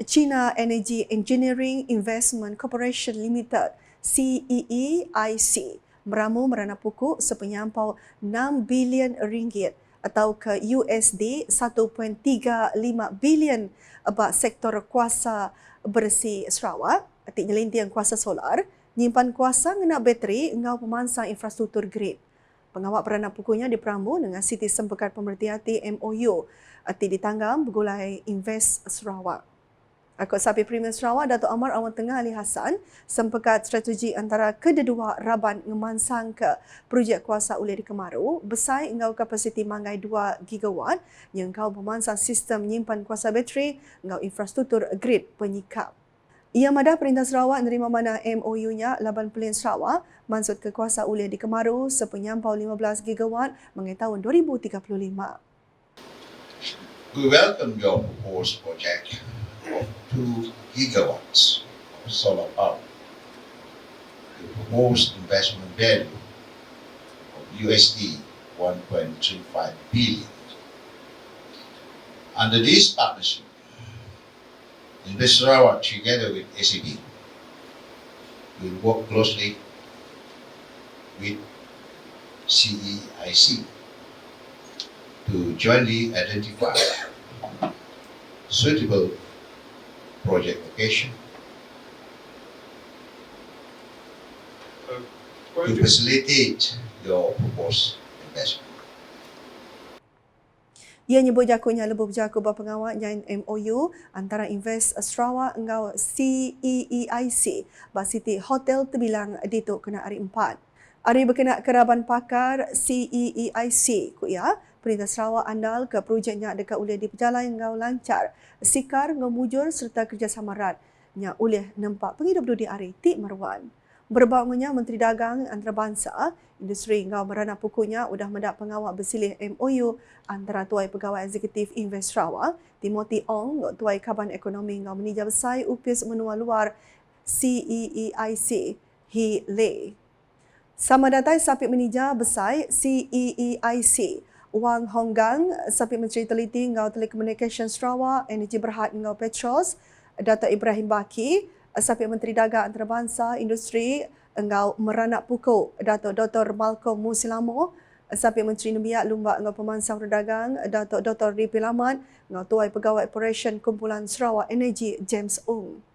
China Energy Engineering Investment Corporation Limited CEEIC meramu merana pokok sepenyampau 6 bilion ringgit atau ke USD 1.35 bilion bak sektor kuasa bersih Sarawak, atik nyelintian kuasa solar, nyimpan kuasa ngena bateri ngau pemansang infrastruktur grid. Pengawak peranan pukulnya diperamu dengan Siti Sempekat Pemerhati MOU atik ditanggam bergulai Invest Sarawak. Akut Sapi Premier Sarawak, Datuk Amar Awan Tengah Ali Hassan, sempekat strategi antara kedua Raban ngemansang ke projek kuasa ulih di Kemaru, besar engkau kapasiti mangai 2 gigawatt yang engkau memansang sistem menyimpan kuasa bateri engkau infrastruktur grid penyikap. Ia madah Perintah Sarawak menerima mana MOU-nya Laban Pelin Sarawak mansut ke kuasa ulih di Kemaru sepenyampau 15 gigawatt mengenai tahun 2035. We welcome your proposed project 2 gigawatts of solar power. The proposed investment value of USD 1.35 billion. Under this partnership, Invest together with ACB will work closely with CEIC to jointly identify suitable project location to facilitate your proposed investment. Ia nyebut jakunya lebih berjaku bahawa pengawal yang MOU antara Invest Sarawak dengan CEEIC Bas City Hotel terbilang dituk kena hari empat. Hari berkenaan keraban pakar CEEIC, kuya, Perintah Sarawak andal ke projeknya dekat ulih di perjalanan ngau lancar, sikar ngemujur serta kerjasama rat nya ulih nampak penghidup di hari Tik Marwan. Berbaunya Menteri Dagang Antarabangsa, industri ngau merana pukunya sudah mendapat pengawal bersilih MOU antara Tuai Pegawai Eksekutif Invest Sarawak, Timothy Ong, Tuai Kaban Ekonomi ngau menija besar upis menua luar CEEIC, He Lei. Sama datai sapit menija besar CEEIC, Wang Honggang, Sapi Menteri Teliti Ngau Telekomunikasi Sarawak, Energi Berhad Ngau Petros, Dato' Ibrahim Baki, Sapi Menteri Dagang Antarabangsa Industri Ngau Meranak Pukul, Dato' Dr. Malcolm Musilamo, Sapi Menteri Nubiak Lumbak Ngau Pemansang Perdagang, Dato' Dr. Ripi Lamat, Ngau Tuai Pegawai Operation Kumpulan Sarawak Energi James Ong.